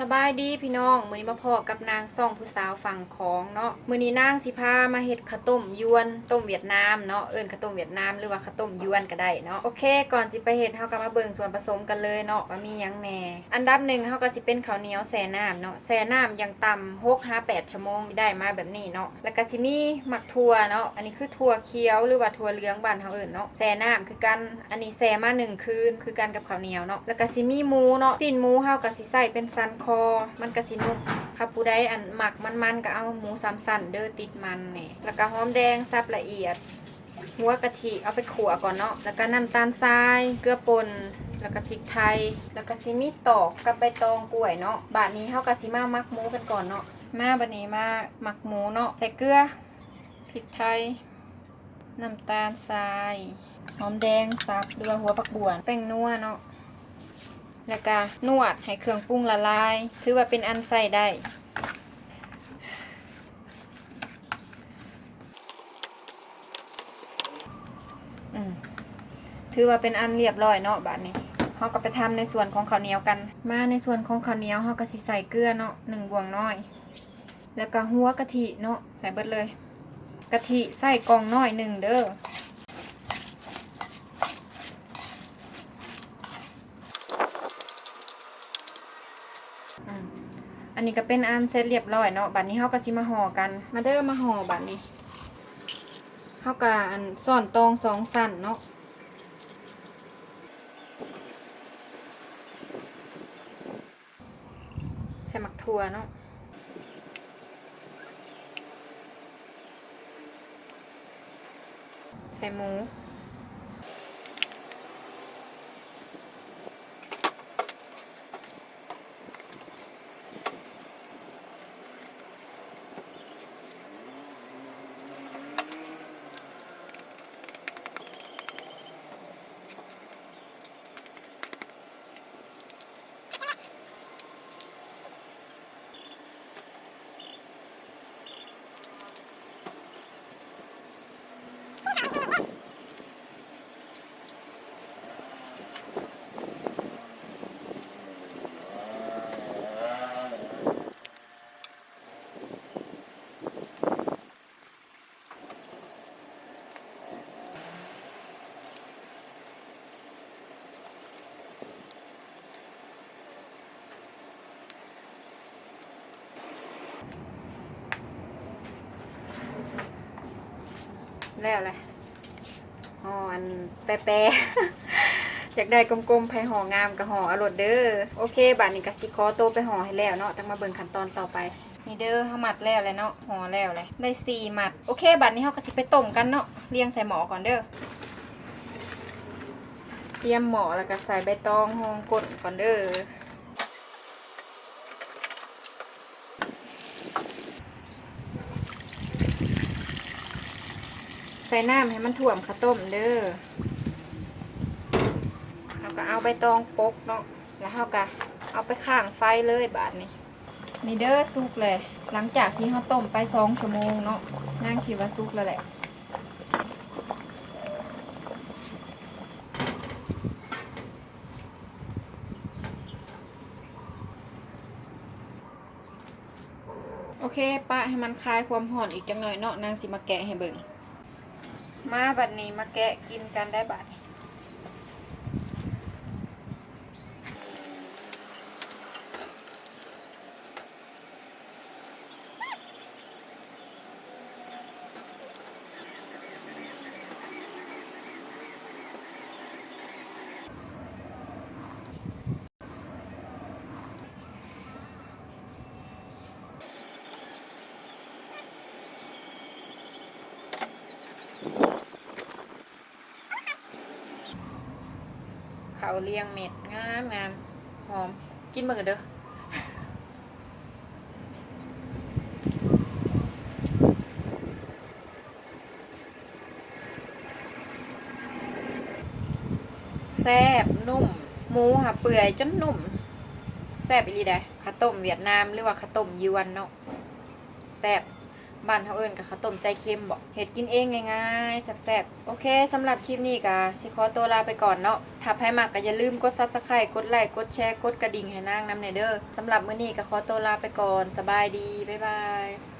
สบายดีพี่น้อง มื้อนี้มาพอกับนางซ่องผู้สาวฝั่งของเนาะ มื้อนี้นางสิพามาเฮ็ดข้าวต้มยวนต้มเวียดนามเนาะ เอิ้นข้าวต้มเวียดนามหรือว่าข้าวต้มยวนก็ได้เนาะ โอเค ก่อนสิไปเฮ็ดเฮาก็มาเบิ่งส่วนผสมกันเลยเนาะว่ามีหยังแหน่ อันดับหนึ่งเฮาก็สิเป็นข้าวเหนียวแช่น้ำเนาะ แช่น้ำอย่างต่ำ6 5 8ชั่วโมงได้มาแบบนี้เนาะ แล้วก็สิมีหมักถั่วเนาะ อันนี้คือถั่วเขียวหรือว่าถั่วเหลืองบ้านเฮาเอิ้นเนาะ แช่น้ำคือกัน อันนี้แช่มาหนึ่งคืนคือกันกับข้าวเหนียวเนาะ แล้วก็สิมีหมูเนาะ ตีนหมูเฮาก็สิใส่เป็นสันคอ มันก็สินุ่มถ้าผู้ใดอันหมักมันๆก็เอาหมูสามสันเด้อติดมันนี่แล้วก็หอมแดงสับละเอียด หัวกะทิเอาไปขั่วก่อนเนาะแล้วก็น้ำตาลทราย เกลือป่นแล้วก็พริกไทย แล้วก็ซิมีตอกกับใบตองกล้วยเนาะบาดนี้เฮาก็สิมามักหมูกันก่อนเนาะมาบัดนี้มาหมักหมูเนาะใส่เกลือพริกไทยน้ำตาลทรายหอมแดงสับหรือว่าหัวปักบัวแป้งนัวเนาะ แล้วก็นวดให้เครื่องปรุงละลาย ถือว่าเป็นอันใส่ได้ถือว่าเป็นอันเรียบร้อยเนาะบาดนี้เขาก็ไปทำในส่วนของข้าวเหนียวกัน มาในส่วนของข้าวเหนียวเขาก็สิใส่เกลือเนาะหนึ่งบวงน้อย แล้วก็หัวกะทิเนาะใส่เบิดเลยกะทิใส่กองน้อยหนึ่งเด้อ อันนี้ก็เป็นอันเสร็จเรียบร้อยเนาะบัดนี้เขาก็สิมาห่อกัน มาเด้อมาห่อบัดนี้เขาก็อันซ่อนตองสองสั้นเนาะใส่หมักถั่วเนาะใส่หมู แล้วเลยห่ออันแปะๆ อยากได้กลมๆไผ่ห่องามกับห่ออรดเด้อโอเคบัดนี้ก็สิขอโตวไปห่อให้แล้วเนาะต้องมาเบิ่งขั้นตอนต่อไปนี่เด้อเฮามัดแล้วเลยเนาะห่อแล้วเลยได้สี่มัดโอเคบัดนี้เฮาก็สิไปต้มกันเนาะเรียงใส่หม้อก่อนเด้อเตรียมหม้อแล้วก็ใส่ใบตองห่อกดก่อนเด้อ ใส่น้ำให้มันถ่วมข้าวต้มเด้อเราก็เอาใบตองปกเนาะแล้วเราก็เอาไปข้างไฟเลยบาทนี้นี่เด้อสุกเลย หลังจากที่เราต้มไปสองชั่วโมงเนาะนั่งคิดว่าสุกแล้วแหละโอเคปะให้มันคลายความห่อนอีกจังหน่อยเนาะนางสิมาแกะให้เบิ่ง มาบัดนี้มาแกะกินกันได้บัดนี้ เขาเลี้ยงเม็ดงามงามหอม กินเบิ่งกันเด้อแซ่บนุ่ม หมูค่ะเปื่อยจนนุ่ม แซ่บอีหลีได้ข้าวต้มเวียดนามหรือว่าข้าวต้มยวนเนาะแซ่บ บ้านเฮาเอิ้นกับข้าวต้มใจเค็มบอกเฮ็ดกินเองง่ายๆแซ่บๆโอเคสำหรับคลิปนี้ก็สิขอตัวลาไปก่อนเนาะถ้าใครมักก็อย่าลืมกดซับสไครต์กดไลค์กดแชร์กดกระดิ่งให้นางน้ำในเด้อสำหรับมื้อนี้ก็ขอตัวลาไปก่อนสบายดีบ๊ายบาย